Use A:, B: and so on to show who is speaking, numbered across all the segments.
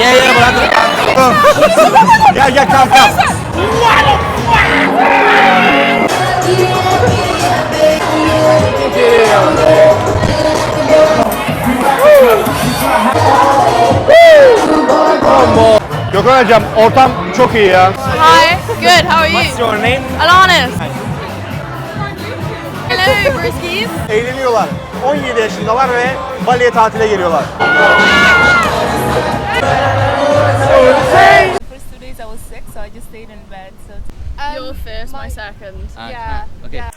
A: Yeah, yeah, brother. gel gel kalk kalk. Gökhan hocam ortam çok iyi ya.
B: Hi, good. How are you?
A: What's your name?
B: Alanis. Hello, Briskies.
A: Eğleniyorlar. 17 yaşındalar ve Bali'ye tatile geliyorlar.
C: First two days I was sick, so I just stayed in bed. So
B: Your first, my second.
C: yeah,
D: Okay.
C: yeah.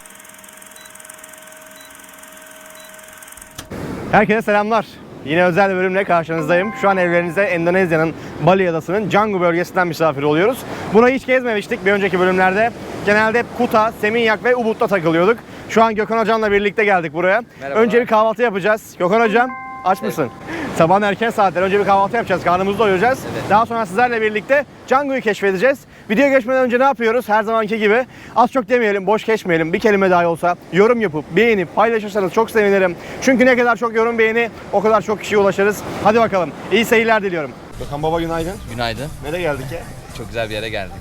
A: Herkese selamlar. Yine özel bir bölümle karşınızdayım. Şu an evlerinize Endonezya'nın Bali adasının Canggu bölgesinden misafir oluyoruz. Buna hiç gezmemiştik bir önceki bölümlerde. Genelde hep Kuta, Seminyak ve Ubud'da takılıyorduk. Şu an Gökhan Hocam'la birlikte geldik buraya.
D: Merhabalar.
A: Önce bir kahvaltı yapacağız. Gökhan Hocam aç mısın? Sabahın erken saatler önce bir kahvaltı yapacağız. Karnımızı doyuracağız.
D: Evet.
A: Daha sonra sizlerle birlikte Canggu'yu keşfedeceğiz. Videoya geçmeden önce ne yapıyoruz? Her zamanki gibi az çok demeyelim, boş geçmeyelim. Bir kelime dahi olsa yorum yapıp beğenip paylaşırsanız çok sevinirim. Çünkü ne kadar çok yorum beğeni o kadar çok kişiye ulaşırız. Hadi bakalım. İyi seyirler diliyorum. Gökhan Baba günaydın.
D: Günaydın.
A: Nereye geldik ya?
D: Çok güzel bir yere geldik.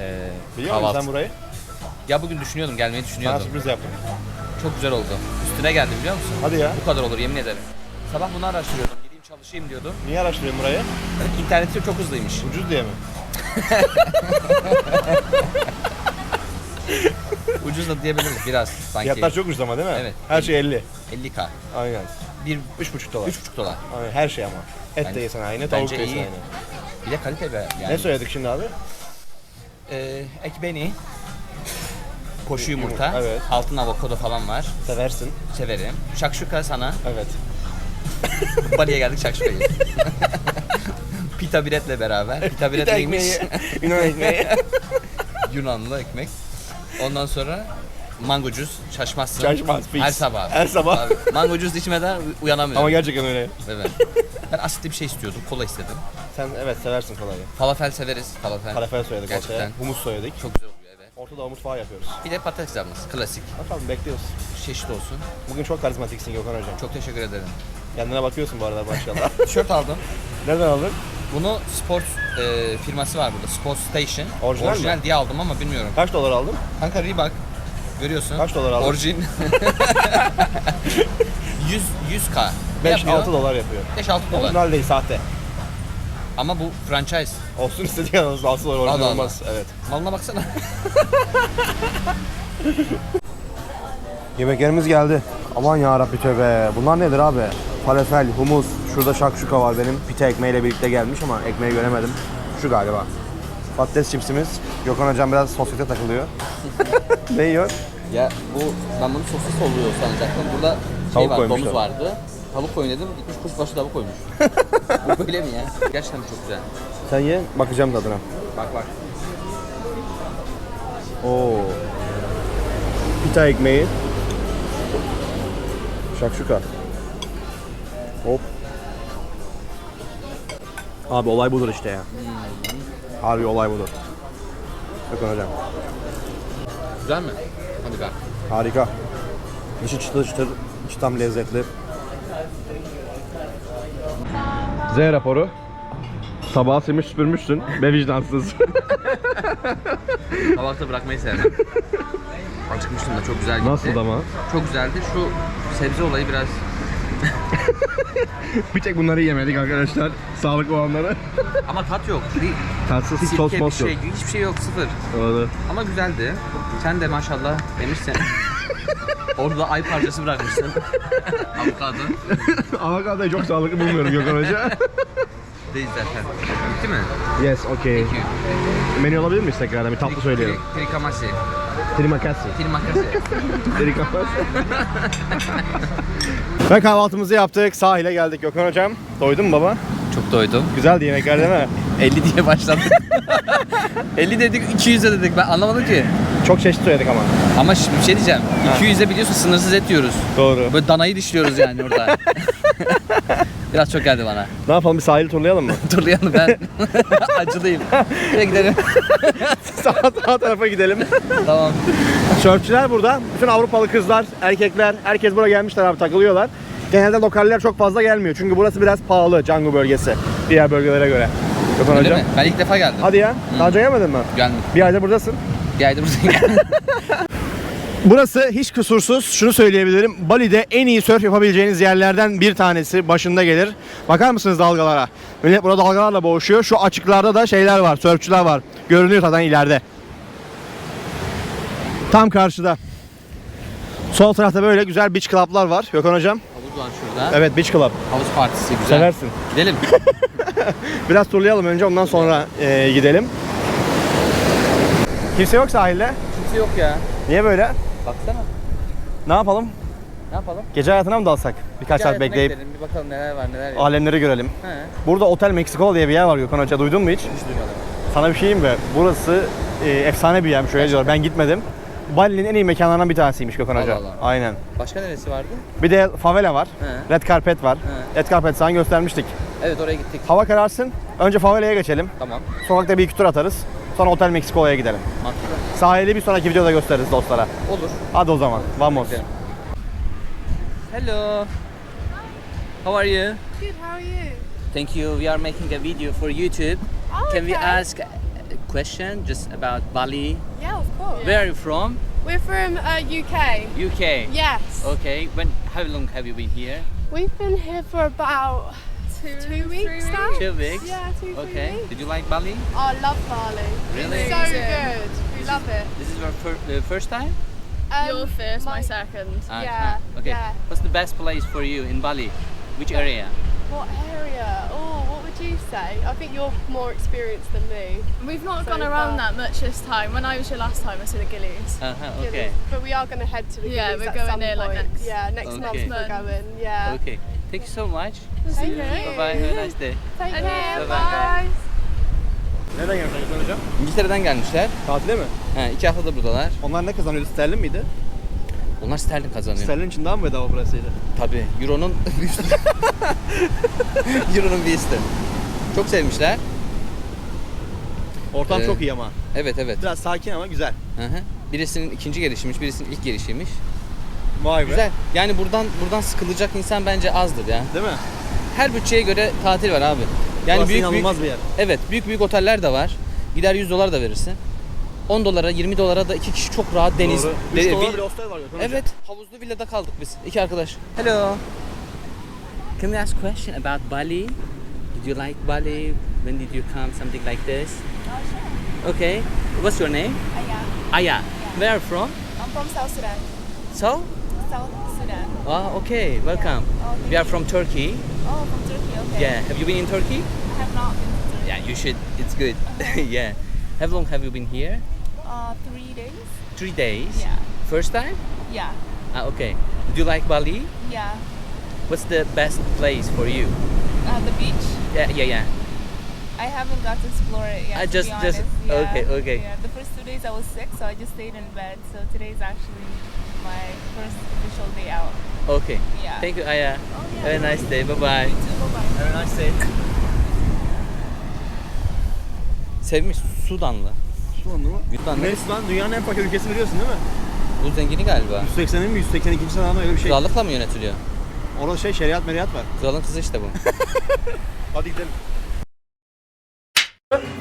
D: Ee,
A: Biliyor musun
D: kahvaltı.
A: sen burayı?
D: Ya bugün düşünüyordum, gelmeyi
A: Sana
D: düşünüyordum.
A: sürpriz yaptım.
D: Çok güzel oldu. Üstüne geldim biliyor musun?
A: Hadi ya.
D: Bu kadar olur yemin ederim. Sabah bunu araştırıyordum. Gideyim çalışayım diyordum.
A: Niye araştırıyorsun burayı?
D: İnterneti çok hızlıymış.
A: Ucuz diye mi?
D: Ucuz da diyebiliriz biraz sanki.
A: Fiyatlar çok ucuz ama değil mi?
D: Evet.
A: Her şey 50.
D: 50k.
A: Aynen.
D: Bir
A: 3,5 dolar.
D: 3,5 dolar.
A: Aynen her şey ama. Et de
D: Bence-
A: yesen aynı, tavuk da
D: bence
A: yesen
D: iyi.
A: aynı.
D: Bir de kalite be yani.
A: Ne söyledik şimdi abi?
D: Ee, ekmeğini, koşu yumurta,
A: Evet.
D: altın avokado falan var.
A: Seversin.
D: Severim. Şakşuka sana.
A: Evet.
D: Bali'ye geldik şakşukayı. Pita biletle beraber. Pita bilet neymiş?
A: Yunan ekmeği.
D: Yunanlı ekmek. Ondan sonra mango juice şaşmazsın.
A: Şaşmaz, fix.
D: Her sabah.
A: Her sabah.
D: Abi, mango juice içmeden uyanamıyorum.
A: Ama gerçekten öyle.
D: Evet. Ben asitli bir şey istiyordum. Kola istedim.
A: Sen evet seversin kolayı.
D: Falafel severiz. Falafel.
A: Falafel söyledik
D: Gerçekten.
A: ortaya. Humus söyledik.
D: Çok güzel oluyor evet.
A: Orta Doğu mutfağı yapıyoruz.
D: Bir de patates kızartması. Klasik.
A: Bakalım bekliyoruz.
D: Çeşit olsun.
A: Bugün çok karizmatiksin Gökhan Hocam.
D: Çok teşekkür ederim.
A: Kendine bakıyorsun bu arada maşallah.
D: Tişört aldım.
A: Nereden aldın?
D: Bunu sport e, firması var burada. Sport Station.
A: Orijinal mi?
D: diye aldım ama bilmiyorum.
A: Kaç dolar aldın?
D: Kanka Reebok. Görüyorsun.
A: Kaç dolar aldın?
D: Orijin. 100 100k.
A: 5-6 dolar yapıyor.
D: 5-6 dolar.
A: Orijinal değil sahte.
D: Ama bu franchise.
A: Olsun istediğin olsun asıl orijinal
D: Allah Allah.
A: olmaz. Evet.
D: Malına baksana.
A: Yemeklerimiz geldi. Aman ya Rabbi tövbe. Bunlar nedir abi? Falafel, humus, şurada şakşuka var benim. Pita ekmeğiyle birlikte gelmiş ama ekmeği göremedim. Şu galiba. Patates çipsimiz. Gökhan hocam biraz sosyete takılıyor. ne yiyor?
D: ya bu ben bunu sosis oluyor sanacaktım. Burada şey
A: Tavuk
D: var,
A: koymuşlar.
D: domuz vardı. Tavuk koyun dedim. Gitmiş kuşbaşı tavuk koymuş. bu böyle mi ya? Gerçekten çok güzel.
A: Sen ye, bakacağım tadına.
D: Bak bak.
A: Oo. Pita ekmeği. Şakşuka. Abi olay budur işte ya. Harbi olay budur. Gökhan hocam.
D: Güzel mi? Hadi bak.
A: Harika. Dışı çıtır çıtır, içi tam lezzetli. Z raporu. Tabağı silmiş süpürmüşsün ve vicdansız.
D: Tabakta bırakmayı sevmem. Acıkmıştım da çok güzel gitti.
A: Nasıl ama?
D: Çok güzeldi. Şu sebze olayı biraz
A: Bir tek bunları yemedik arkadaşlar. Sağlıklı olanları.
D: ama tat yok. Bir
A: Tatsız
D: sirke
A: sos
D: bir
A: mos yok.
D: şey, hiçbir şey yok sıfır.
A: Doğru.
D: Ama güzeldi. Sen de maşallah demişsin. Orada ay parçası bırakmışsın. Avokado.
A: Avokadoyu çok sağlıklı bulmuyorum Gökhan Hoca.
D: Değil zaten. Bitti mi?
A: yes, okay.
D: Thank you.
A: Menü alabilir miyiz tekrardan? Bir tatlı söyleyelim.
D: Tri- Trikamasi.
A: Trimakasi.
D: Trimakasi.
A: Trikamasi. Ve kahvaltımızı yaptık. Sahile geldik Gökhan Hocam. Doydun mu baba?
D: Çok doydum.
A: Güzeldi yemekler değil mi?
D: 50 diye başladık. 50 dedik 200 de dedik ben anlamadım ki.
A: Çok çeşit söyledik ama.
D: Ama şimdi bir şey diyeceğim. 200'de biliyorsun sınırsız et yiyoruz.
A: Doğru.
D: Böyle danayı dişliyoruz yani orada. Biraz çok geldi bana.
A: Ne yapalım bir sahil turlayalım mı?
D: Turlayalım ben. Acılıyım. Şuraya gidelim.
A: sağ, sağ tarafa gidelim.
D: tamam.
A: Sörfçüler burada. Bütün Avrupalı kızlar, erkekler, herkes buraya gelmişler abi takılıyorlar. Genelde lokaller çok fazla gelmiyor çünkü burası biraz pahalı Canggu bölgesi. Diğer bölgelere göre. Gökhan
D: Öyle
A: hocam.
D: mi? Ben ilk defa geldim.
A: Hadi ya. Daha önce gelmedin mi?
D: Gelmedim.
A: Bir ayda buradasın.
D: Bir aydır buradayım.
A: Burası hiç kusursuz. Şunu söyleyebilirim. Bali'de en iyi sörf yapabileceğiniz yerlerden bir tanesi başında gelir. Bakar mısınız dalgalara? Millet burada dalgalarla boğuşuyor. Şu açıklarda da şeyler var, sörfçüler var. Görünüyor zaten ileride. Tam karşıda. Sol tarafta böyle güzel beach club'lar var. Gökhan hocam.
D: Havuz var şurada.
A: Evet beach club.
D: Havuz partisi güzel.
A: Seversin.
D: Gidelim.
A: Biraz turlayalım önce ondan sonra e, gidelim. Kimse yok sahilde.
D: Kimse yok ya.
A: Niye böyle?
D: Baksana.
A: Ne yapalım?
D: Ne yapalım?
A: Gece hayatına mı dalsak? Birkaç saat bekleyip
D: gidelim, Bir bakalım neler var neler yok.
A: alemleri görelim.
D: He.
A: Burada Otel Meksiko diye bir yer var Gökhan Hoca. Duydun mu hiç?
D: Hiç duymadım.
A: Sana bir şey diyeyim mi? Burası e, efsane bir yermiş öyle diyorlar. Ben gitmedim. Bali'nin en iyi mekanlarından bir tanesiymiş Gökhan Hoca.
D: Allah Allah.
A: Aynen.
D: Başka neresi vardı?
A: Bir de favela var.
D: He.
A: Red Carpet var.
D: He.
A: Red Carpet sana göstermiştik.
D: Evet oraya gittik.
A: Hava kararsın. Önce favelaya geçelim.
D: Tamam.
A: Sokakta bir iki tur atarız. Sonra Otel Meksiko'ya gidelim.
D: Mantıklı.
A: Sahili bir sonraki videoda gösteririz dostlara.
D: Olur.
A: Hadi o zaman. Vamos.
D: Gidelim. Hello. How are you?
B: Good, how are you?
D: Thank you. We are making a video for YouTube.
B: Oh,
D: Can we
B: okay.
D: ask a question just about Bali?
B: Yeah, of course.
D: Where are you from?
B: We're from uh, UK.
D: UK.
B: Yes.
D: Okay. When? How long have you been here?
B: We've been here for about two, two weeks now.
D: Two weeks.
B: Yeah, two, three
D: Okay.
B: weeks.
D: Did you like Bali?
B: Oh, I love Bali.
D: Really?
B: It's so good. We love it.
D: This is your fir- uh, first time?
B: Um,
E: Your first, my,
B: my-
E: second.
D: Ah,
B: Yeah,
D: ah, Okay.
B: yeah.
D: What's the best place for you in Bali? Which area?
B: What area? Oh, what would you say? I think you're more experienced than me.
E: We've not
B: So
E: gone around
B: far.
E: that much this time. When I was here last time, I saw the Gillies.
D: Uh huh.
B: Gillies.
D: Okay.
B: But we are going to head to the
E: Yeah,
B: Gillies
E: we're
B: at
E: going
B: some
E: there, like,
B: point.
E: next-
B: Yeah, next
D: Okay.
B: month we're going. Yeah.
D: Okay. Thank you so much.
B: Thank you.
D: Bye bye. Have a nice day.
B: Take care.
E: you.
B: Bye.
A: Nereden gelmişler Hocam?
D: İngiltere'den gelmişler.
A: Tatile mi?
D: He, iki haftadır buradalar.
A: Onlar ne kazanıyordu? Sterlin miydi?
D: Onlar sterlin kazanıyor.
A: Sterlin için daha mı bedava burasıydı?
D: Tabii. Euro'nun. Euro'nun bir üstü. Çok sevmişler.
A: Ortam
D: Ee,
A: çok iyi ama.
D: Evet evet.
A: Biraz sakin ama güzel.
D: Hı hı. Birisinin ikinci gelişiymiş, birisinin ilk gelişiymiş.
A: Vay be.
D: Güzel. Yani buradan buradan sıkılacak insan bence azdır ya.
A: Değil mi?
D: Her bütçeye göre tatil var abi. Yani
A: Burası
D: büyük
A: inanılmaz
D: büyük
A: bir yer.
D: Evet, büyük büyük oteller de var. Gider 100 dolar da verirsin. 10 dolara, 20 dolara da iki kişi çok rahat deniz.
A: Doğru.
D: de-
A: 3 dolar
D: vil-
A: bile hostel var Gökhan.
D: Evet, havuzlu villada kaldık biz. İki arkadaş. Hello. Can we ask question about Bali? Did you like Bali? When did you come? Something like this? Okay. What's your name?
C: Aya.
D: Aya. Where are you from?
C: I'm from South Sudan.
D: So?
C: South Sudan.
D: Ah, okay. Welcome.
C: Oh,
D: We are from Turkey.
C: Oh, from Turkey. Okay.
D: Yeah. Have you been in Turkey?
C: I have not been to Turkey.
D: Yeah, you should. It's good. yeah. How long have you been here?
C: Uh, three days.
D: Three days.
C: Yeah.
D: First time?
C: Yeah.
D: Ah, okay. Do you like Bali?
C: Yeah.
D: What's the best place for you?
C: Uh, the beach.
D: Yeah, yeah, yeah.
C: I haven't got to explore it yet.
D: I
C: to
D: just-
C: be
D: just-
C: Yeah.
D: okay, okay.
C: Yeah. The first two days I was sick, so I just stayed in bed. So today is actually my first official day out.
D: Okay.
C: Yeah.
D: Thank you, Aya. Have a nice day. Bye bye.
C: Bye-bye.
A: Have a nice day.
D: Sevmiş Sudanlı.
A: Şu anda mı?
D: Yunan.
A: Yunanistan dünyanın en fakir ülkesi biliyorsun değil mi?
D: Bu zengini galiba.
A: 180'in mi 182. sıralama öyle bir şey.
D: Krallıkla mı yönetiliyor?
A: Orada şey şeriat meriyat var.
D: Kralın kızı işte bu.
A: Hadi gidelim.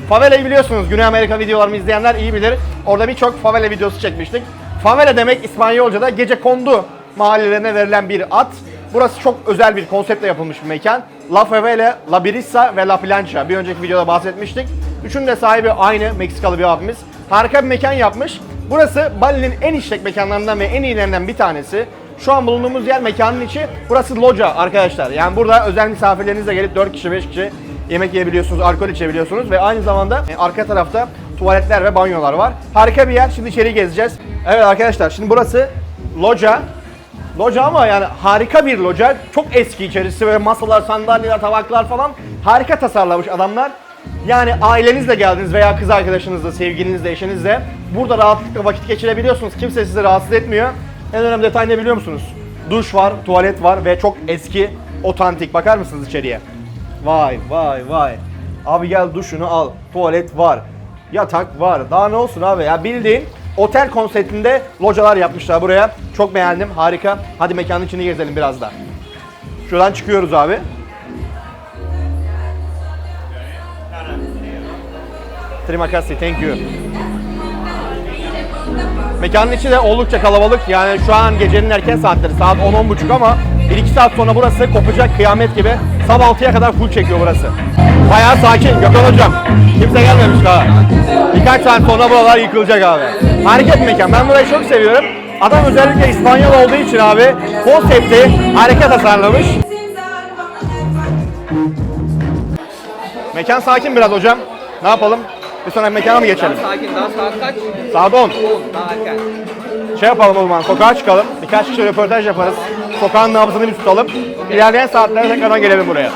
A: Favela'yı biliyorsunuz. Güney Amerika videolarımı izleyenler iyi bilir. Orada birçok favela videosu çekmiştik. Favela demek İspanyolca'da gece kondu mahallelerine verilen bir ad. Burası çok özel bir konseptle yapılmış bir mekan. La Favela, La Birissa ve La Plancha. Bir önceki videoda bahsetmiştik. Üçünün de sahibi aynı Meksikalı bir abimiz. Harika bir mekan yapmış. Burası Bali'nin en işlek mekanlarından ve en iyilerinden bir tanesi. Şu an bulunduğumuz yer mekanın içi. Burası loca arkadaşlar. Yani burada özel misafirlerinizle gelip 4 kişi 5 kişi yemek yiyebiliyorsunuz, alkol içebiliyorsunuz ve aynı zamanda e, arka tarafta tuvaletler ve banyolar var. Harika bir yer. Şimdi içeri gezeceğiz. Evet arkadaşlar şimdi burası loca. Loca ama yani harika bir loca. Çok eski içerisi ve masalar, sandalyeler, tabaklar falan harika tasarlamış adamlar. Yani ailenizle geldiniz veya kız arkadaşınızla, sevgilinizle, eşinizle burada rahatlıkla vakit geçirebiliyorsunuz. Kimse sizi rahatsız etmiyor. En önemli detay ne biliyor musunuz? Duş var, tuvalet var ve çok eski, otantik. Bakar mısınız içeriye? Vay vay vay. Abi gel duşunu al. Tuvalet var. Yatak var. Daha ne olsun abi ya bildiğin otel konseptinde localar yapmışlar buraya. Çok beğendim. Harika. Hadi mekanın içini gezelim biraz da. Şuradan çıkıyoruz abi. Terima kasih, thank you. Mekanın içi de oldukça kalabalık. Yani şu an gecenin erken saatleri. Saat 10-10.30 ama 1-2 saat sonra burası kopacak kıyamet gibi. Sabah 6'ya kadar full çekiyor burası. Bayağı sakin Gökhan Hocam. Kimse gelmemiş daha. Birkaç saat sonra buralar yıkılacak abi. Hareket mekan. Ben burayı çok seviyorum. Adam özellikle İspanyol olduğu için abi konsepti hareket tasarlamış. Mekan sakin biraz hocam. Ne yapalım? Bir sonraki mekana mı geçelim?
D: Sakin daha saat kaç?
A: Saat 10.
D: Daha erken.
A: Şey yapalım o zaman, sokağa çıkalım. Birkaç kişi röportaj yaparız. Sokağın nabzını bir tutalım. İlerleyen saatlerde tekrardan gelelim buraya.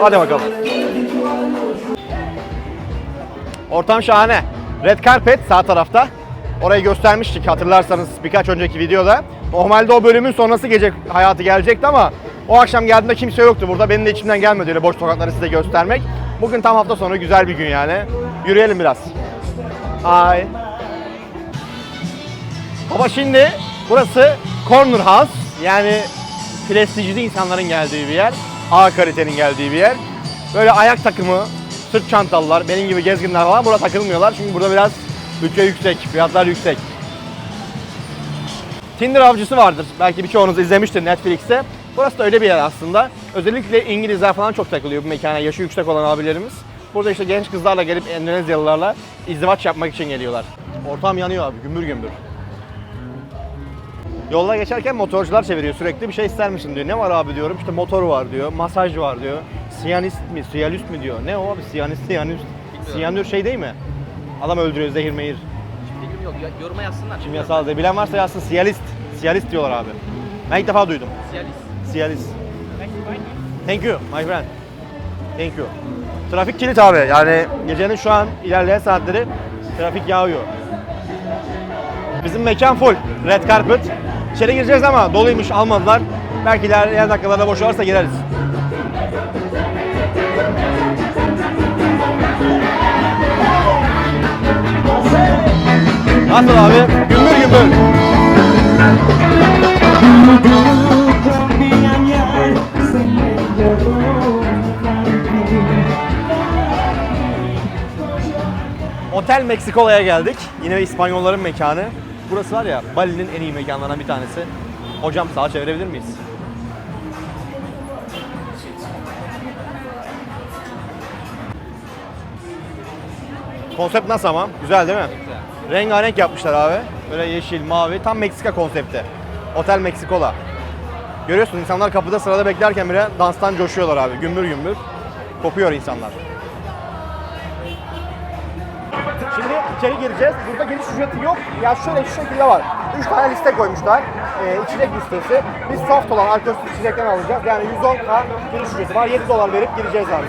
A: Hadi bakalım. Ortam şahane. Red Carpet sağ tarafta. Orayı göstermiştik hatırlarsanız birkaç önceki videoda. Normalde o bölümün sonrası gece hayatı gelecekti ama o akşam geldiğinde kimse yoktu burada. Benim de içimden gelmedi öyle boş sokakları size göstermek. Bugün tam hafta sonu güzel bir gün yani. Yürüyelim biraz. Ay. Baba şimdi burası Corner House yani prestijli insanların geldiği bir yer. A kalitenin geldiği bir yer. Böyle ayak takımı, sırt çantalılar, benim gibi gezginler falan burada takılmıyorlar. Çünkü burada biraz bütçe yüksek, fiyatlar yüksek. Tinder avcısı vardır. Belki birçoğunuz izlemiştir Netflix'te. Burası da öyle bir yer aslında. Özellikle İngilizler falan çok takılıyor bu mekana. Yaşı yüksek olan abilerimiz. Burada işte genç kızlarla gelip Endonezyalılarla izdivaç yapmak için geliyorlar. Ortam yanıyor abi, gümbür gümbür. Yolda geçerken motorcular çeviriyor sürekli bir şey ister misin diyor. Ne var abi diyorum işte motor var diyor, masaj var diyor. Siyanist mi, siyalist mi diyor. Ne o abi siyanist, siyanist. Siyanür şey değil mi? Adam öldürüyor zehir mehir.
D: Bilgim yok. ya- Yoruma yazsınlar.
A: Kimyasal diye. Bilen varsa yazsın siyalist. Siyalist diyorlar abi. Ben ilk defa duydum.
D: Siyalist.
A: Siyalist. Thank you my friend. Thank you. Trafik kilit abi. Yani gecenin şu an ilerleyen saatleri trafik yağıyor. Bizim mekan full. Red carpet. İçeri gireceğiz ama doluymuş almadılar. Belki ilerleyen dakikalarda boşalırsa gireriz. Nasıl abi? Gümbür gümbür. Otel Meksikola'ya geldik. Yine İspanyolların mekanı. Burası var ya Bali'nin en iyi mekanlarından bir tanesi. Hocam sağa çevirebilir miyiz? Konsept nasıl ama? Güzel değil mi? Rengarenk yapmışlar abi. Böyle yeşil, mavi. Tam Meksika konsepti. Otel Meksikola. Görüyorsun insanlar kapıda sırada beklerken bile danstan coşuyorlar abi. Gümbür gümbür. Kopuyor insanlar. İçeri gireceğiz. Burada giriş ücreti yok. Ya şöyle şu şekilde var. 3 tane liste koymuşlar. Ee, içecek listesi. Biz soft olan alkolsüz içecekten alacağız. Yani 110k giriş ücreti var. 7 dolar verip gireceğiz abi.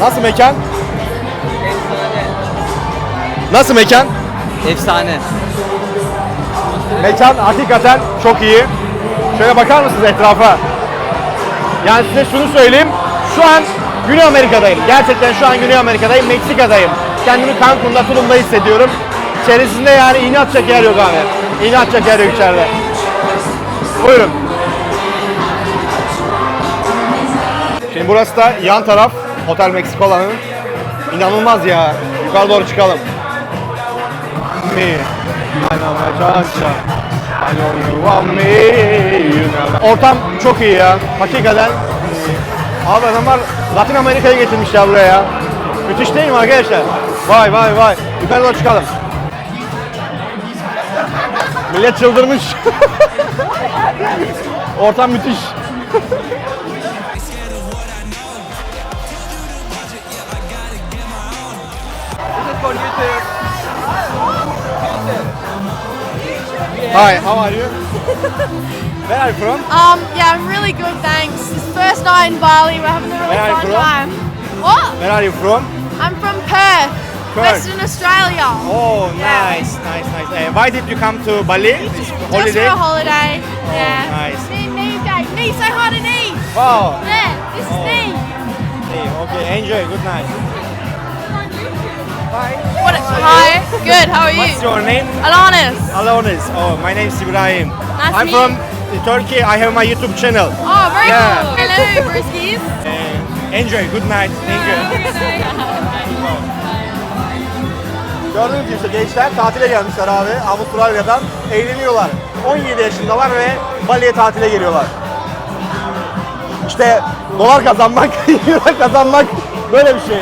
A: Nasıl mekan?
D: Efsane.
A: Nasıl mekan?
D: Efsane.
A: Mekan hakikaten çok iyi. Şöyle bakar mısınız etrafa? Yani size şunu söyleyeyim. Şu an Güney Amerika'dayım. Gerçekten şu an Güney Amerika'dayım. Meksika'dayım. Kendimi Cancun'da, Tulum'da hissediyorum. İçerisinde yani iğne yer yok abi. İğne yer yok içeride. Buyurun. Şimdi burası da yan taraf Otel Meksikola'nın. İnanılmaz ya. Yukarı doğru çıkalım. Me. Ortam çok iyi ya. Hakikaten. Abi adamlar Latin Amerika'yı getirmişler buraya ya. Müthiş değil mi arkadaşlar? Vay vay vay. Yukarı çıkalım. Millet çıldırmış. Ortam müthiş. Hi, how are you? Where are you from?
B: Um, yeah, I'm really good, thanks. First night in Bali. We're having a really
A: Where are you
B: fun
A: from?
B: time. What?
A: Where are you from?
B: I'm from Perth,
A: Perth.
B: Western Australia.
A: Oh,
B: Yeah.
A: nice, nice, nice. Uh, why did you come to Bali?
B: Just
A: holiday?
B: for a holiday. yeah.
A: nice.
B: Me, me, Dave. Me, say hi to Nee.
A: Wow.
B: There, this is Nee.
A: Hey, okay, enjoy. Good night.
B: What? Hi. Good. How are you?
A: What's your name?
B: Alanis.
A: Alonis. Oh, my name is Ibrahim.
B: Nice to
A: I'm from. Turkey. I have my YouTube channel.
B: Oh, very
A: Yeah.
B: cool. Hello, Brewskis.
A: Uh, Enjoy. Good night. Thank you. Gördüğünüz gibi işte gençler tatile gelmişler abi Avustralya'dan eğleniyorlar. 17 yaşındalar ve Bali'ye tatile geliyorlar. İşte dolar kazanmak, euro kazanmak böyle bir şey.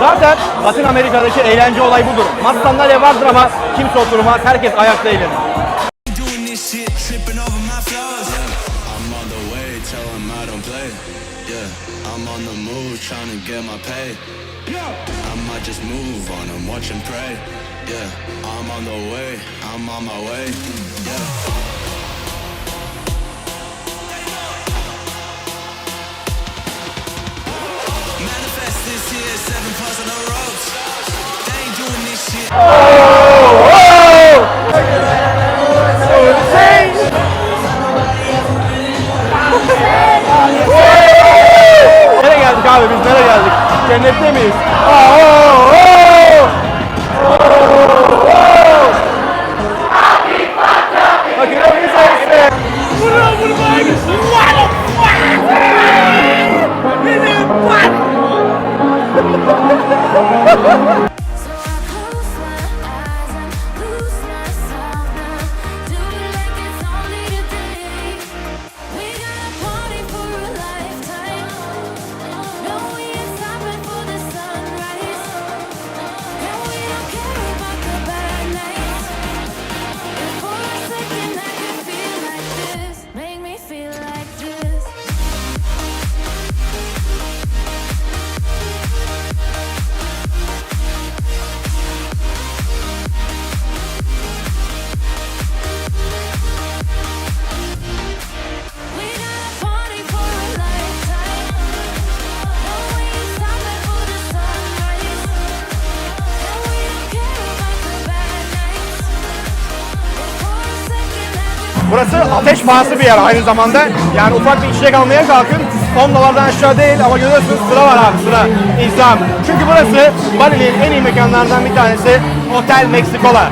A: Zaten Latin Amerika'daki eğlence olay budur. Masa sandalye vardır ama kimse oturmaz, herkes ayakta eğlenir.
F: Yeah, I'm on the way, I'm on my way. Yeah.
A: Nereye geldik abi biz nereye geldik? Cennette miyiz? Aa, oo, oo! Ateş pahası bir yer aynı zamanda. Yani ufak bir içecek almaya kalkın. 10 dolardan aşağı değil ama görüyorsunuz sıra var abi sıra. İzlam. Çünkü burası Bali'nin en iyi mekanlarından bir tanesi Otel Meksikola.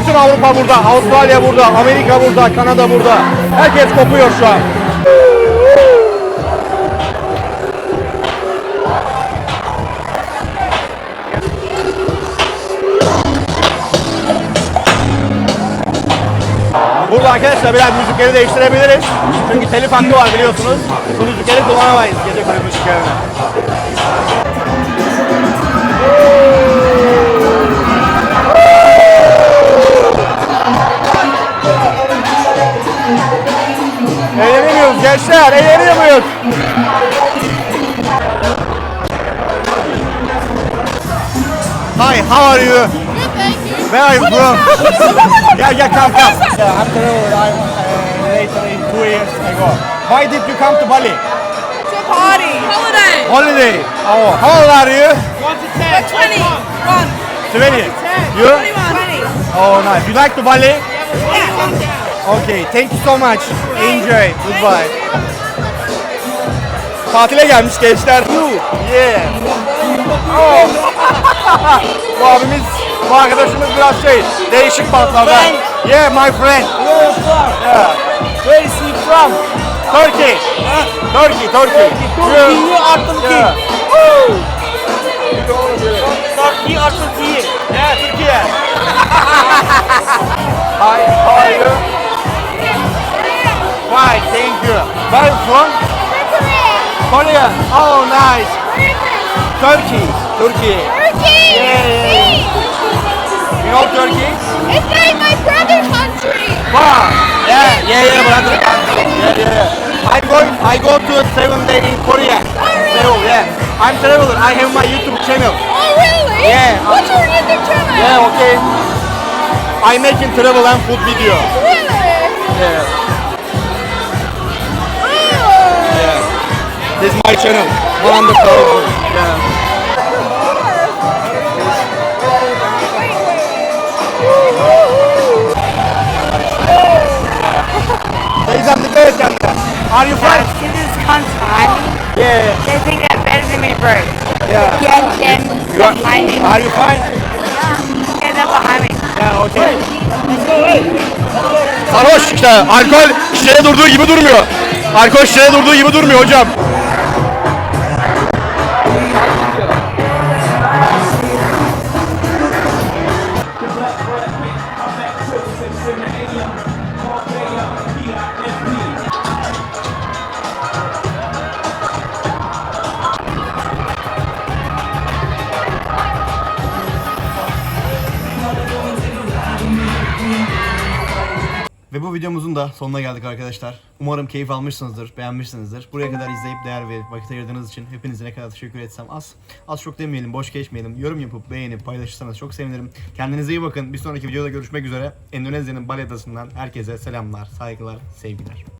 A: Bütün Avrupa burada, Avustralya burada, Amerika burada, Kanada burada. Herkes kopuyor şu an. Arkadaşlar biraz müzikleri değiştirebiliriz. Çünkü telif hakkı var biliyorsunuz. Bu müzikleri kullanamayız gece kulübü müziklerini. Eğlenemiyoruz gençler, eğlenemiyoruz. Hi, how are you? Where are you from? yeah, yeah, come, come. Yeah, I'm traveler. I'm uh, later in two years ago. Why did you come to Bali?
E: To party. Holiday.
A: Holiday. Oh, how old are you?
E: 20.
A: 20. You?
E: 21.
A: Oh, nice. You like to Bali? Okay, thank you so much. Enjoy. Goodbye. Tatile gelmiş gençler. Yeah. Oh. bu abimiz, bu arkadaşımız biraz şey, değişik batlardan. Yeah, my friend. Yeah.
G: Where is he from?
A: Turkey. Turkey, Turkey.
G: Turkey or Turkey?
A: Yeah.
G: Turkey or Turkey?
A: Yeah, Türkiye. Hi, how are you? Fine, thank you. Where are you from? Korea. Oh, nice. Turkey. Turkey.
B: Turkey!
A: Yeah, yeah, yeah. You know Turkey?
B: It's like my brother country!
A: Wow. Yeah, yeah, yeah, brother. Yeah, yeah, yeah. I go, I go to seven day in Korea. Seoul, yeah. I'm traveler. I have my YouTube channel.
B: Oh, really?
A: Yeah.
B: What's your YouTube channel?
A: Yeah, okay. I making travel and food video.
B: Really?
A: Yeah. This is my channel. 100,000. Yeah. Et kendine. Are you French?
E: This is Constantine.
A: Yeah.
E: They think they're better than me, bro.
A: Yeah.
E: Get them
A: You are, are you fine?
E: Get them behind me.
A: Yeah, okay. Sarhoş işte alkol şişede durduğu gibi durmuyor. Alkol şişede durduğu gibi durmuyor hocam. Bu videomuzun da sonuna geldik arkadaşlar. Umarım keyif almışsınızdır, beğenmişsinizdir. Buraya kadar izleyip değer verip vakit ayırdığınız için hepinize ne kadar teşekkür etsem az. Az çok demeyelim, boş geçmeyelim. Yorum yapıp beğenip paylaşırsanız çok sevinirim. Kendinize iyi bakın. Bir sonraki videoda görüşmek üzere. Endonezya'nın Bali Adası'ndan herkese selamlar, saygılar, sevgiler.